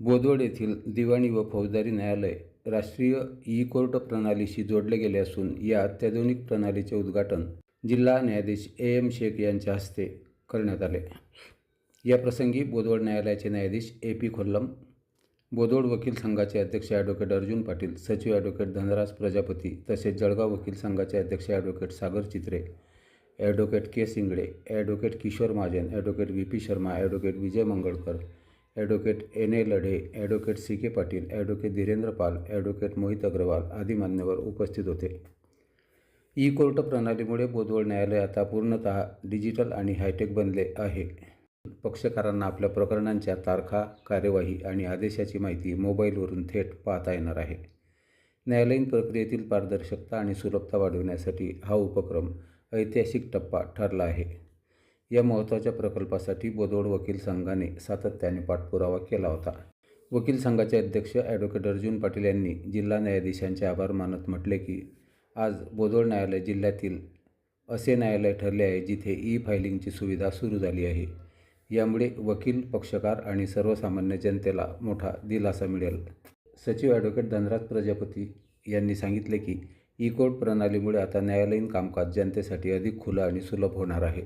बोदवड येथील दिवाणी व फौजदारी न्यायालय राष्ट्रीय ई कोर्ट प्रणालीशी जोडले गेले असून या अत्याधुनिक प्रणालीचे उद्घाटन जिल्हा न्यायाधीश ए एम शेख यांच्या हस्ते करण्यात आले. या प्रसंगी बोदवड न्यायालयाचे न्यायाधीश ए पी खोल्लम बोदवड वकील संघाचे अध्यक्ष ॲडव्होकेट अर्जुन पाटील सचिव ॲडव्होकेट धनराज प्रजापती तसेच जळगाव वकील संघाचे अध्यक्ष advocate Sagar Chitre advocate K Singade advocate Kishor Mahajan advocate V P Sharma advocate Vijay Mangalkar advocate N A Ladhe advocate C K Patil advocate Dhirendra Pal advocate Mohit Agarwal आदी मान्यवर उपस्थित होते. E court प्रणालीमुळे बोदवड न्यायालय आता पूर्णतः digital आणि hi tech बनले आहे. पक्षकारांना आपल्या प्रकरणांच्या तारखा कार्यवाही आणि आदेशाची माहिती मोबाईलवरून थेट पाहता येणार आहे. न्यायालयीन प्रक्रियेतील पारदर्शकता आणि सुलभता वाढविण्यासाठी हा उपक्रम ऐतिहासिक टप्पा ठरला आहे. या महत्त्वाच्या प्रकल्पासाठी बोदवड वकील संघाने सातत्याने पाठपुरावा केला होता. वकील संघाचे अध्यक्ष ॲडव्होकेट अर्जुन पाटील यांनी जिल्हा न्यायाधीशांचे आभार मानत म्हटले की आज बोदवड न्यायालय जिल्ह्यातील असे न्यायालय ठरले आहे जिथे ई फायलिंगची सुविधा सुरू झाली आहे. यामुळे वकील पक्षकार आणि सर्वसामान्य जनतेला मोठा दिलासा मिळेल. सचिव ॲडव्होकेट धनराज प्रजापती यांनी सांगितले की ई कोर्ट प्रणालीमुळे आता न्यायालयीन कामकाज जनतेसाठी अधिक खुलं आणि सुलभ होणार आहे.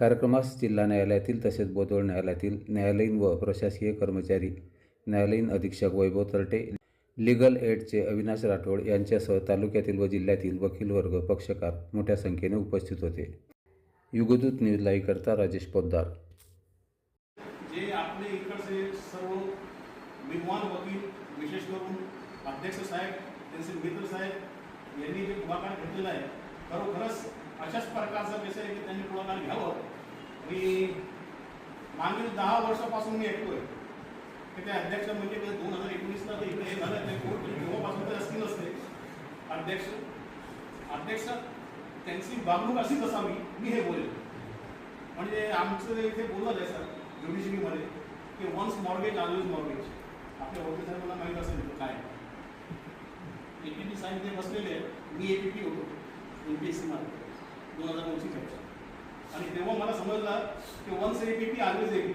कार्यक्रमास जिल्हा न्यायालयातील तसेच बोदवड न्यायालयातील न्यायालयीन व प्रशासकीय कर्मचारी न्यायालयीन अधीक्षक वैभव तरटे लिगल एडचे अविनाश राठोड यांच्यासह तालुक्यातील व जिल्ह्यातील वकील वर्ग पक्षकार मोठ्या संख्येने उपस्थित होते. युगदूत न्यूज लाईव्ह करता राजेश पोद्दार. जे आपले इकडचे सर्व विद्वान वकील विशेष करून अध्यक्ष साहेब त्यांचे मित्र साहेब यांनी जे पुढाकार घेतलेला आहे खरोखरच अशाच प्रकारचा विषय की त्यांनी पुढाकार घ्यावा? मागील दहा वर्षापासून मी ऐकतोय. की ते अध्यक्ष म्हणजे दोन हजार एकोणीसला ते इकडे हे झालं ते कोर्ट तेव्हापासून ते असतील असते. अध्यक्ष अध्यक्ष त्यांची वागणूक अशीच असावी मी हे बोलेल म्हणजे आमचं इथे बोललं आहे सर ज्युडिशरीमध्ये की वन्स मॉर्गेज ऑलवेज मॉर्गेज आपल्या वकील मला माहीत असेल काय. ए पी पी साहेब ते बसलेले मी ए पी पी होतो. एम पी एस सी मध्ये. दोन हजार नऊची चर्चा आणि तेव्हा मला समजलं की वन्स ए आलवेज पी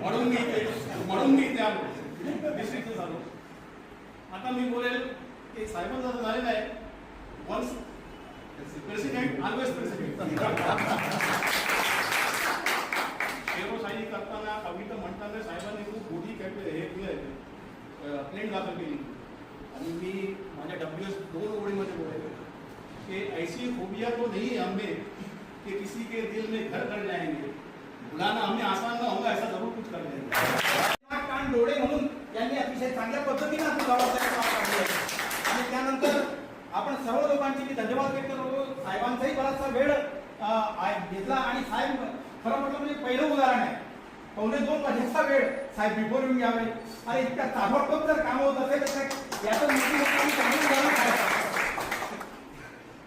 म्हणून मी इथे म्हणून मी इथे आलो. डिस्ट्रिक्ट झालो. आता मी बोलेल की साहेबांचं असं झालेलं आहे. वन्स प्रेसिडेंट ऑलवेज प्रेसिडेंट शेरोशाही करताना कविता म्हणताना साहेबांनी खूप मोठी कॅप हे केलं प्लेन दाखल केली. आणि मी माझ्या डब्ल्यू एस दोन ओळीमध्ये बोलायचे कि ऐसी खूबिया तो नाही आंबे. कि किसी के दिल में घर कर जाएंगे। बुलाना हमें आसान ना होगा ऐसा जरूर कुछ कर लेंगे। कान डोळे म्हणून यांनी अतिशय चांगल्या पद्धतीने आपण बाबासाहेब पार पाडली आणि त्यानंतर आपण सर्व लोकांचे मी धन्यवाद व्यक्त करतो. साहेबांचाही बराचसा वेळ घेतला. आणि साहेब खरं म्हटलं म्हणजे पहिलं उदाहरण आहे. पावणे दोन वाजेचा वेळ साहेब बिफोर येऊन यावे. आणि इतक्या ताबडतोब जर काम होत असेल तर याचं मोठी मोठी चांगली उदाहरण आहे.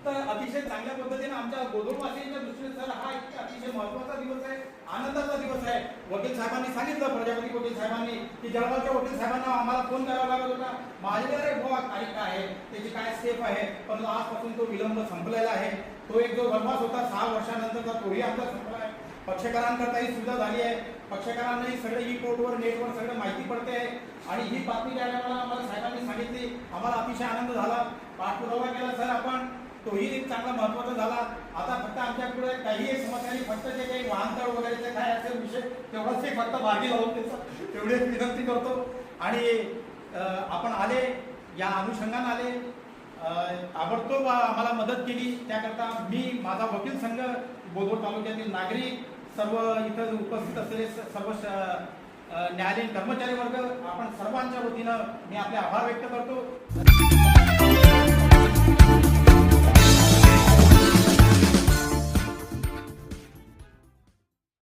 तर अतिशय चांगल्या पद्धतीने आमच्या गोदोबासीच्या दृष्टीने सर हा एक अतिशय महत्त्वाचा दिवस आहे आनंदाचा दिवस आहे वकील साहेबांनी सांगितलं प्रजापती वकील साहेबांनी की जळगावच्या वकील साहेबांना आम्हाला फोन करावा लागत होता. माझे रे काही काय आहे? त्याची काय स्टेप आहे? पण आजपासून तो विलंब संपलेला आहे. तो एक जो वनवास होता सहा वर्षानंतरचा तोही आमचा संपला आहे. पक्षकारांकरताही सुविधा झाली आहे. पक्षकारांनाही सगळं ई कोर्टवर नेटवर सगळं माहिती पडते आहे. आणि ही बातमी द्यायला मला आम्हाला साहेबांनी सांगितली. आम्हाला अतिशय आनंद झाला. पाठपुरावा केला सर आपण. तोही एक चांगला महत्त्वाचा झाला आता फक्त आमच्याकडे काही एक समस्या नाही फक्त जे काही वाहनतळ वगैरेचे म्हणजे काय विषय तेवढाच एक फक्त मार्गी लावून त्याचा तेवढीच विनंती करतो. आणि आपण आले या अनुषंगाने आले. ताबडतोब आम्हाला मदत केली. त्याकरता मी माझा वकील संघ बोदवड तालुक्यातील नागरिक सर्व इथं उपस्थित असलेले सर्व न्यायालयीन कर्मचारी वर्ग आपण सर्वांच्या वतीनं मी आपले आभार व्यक्त करतो.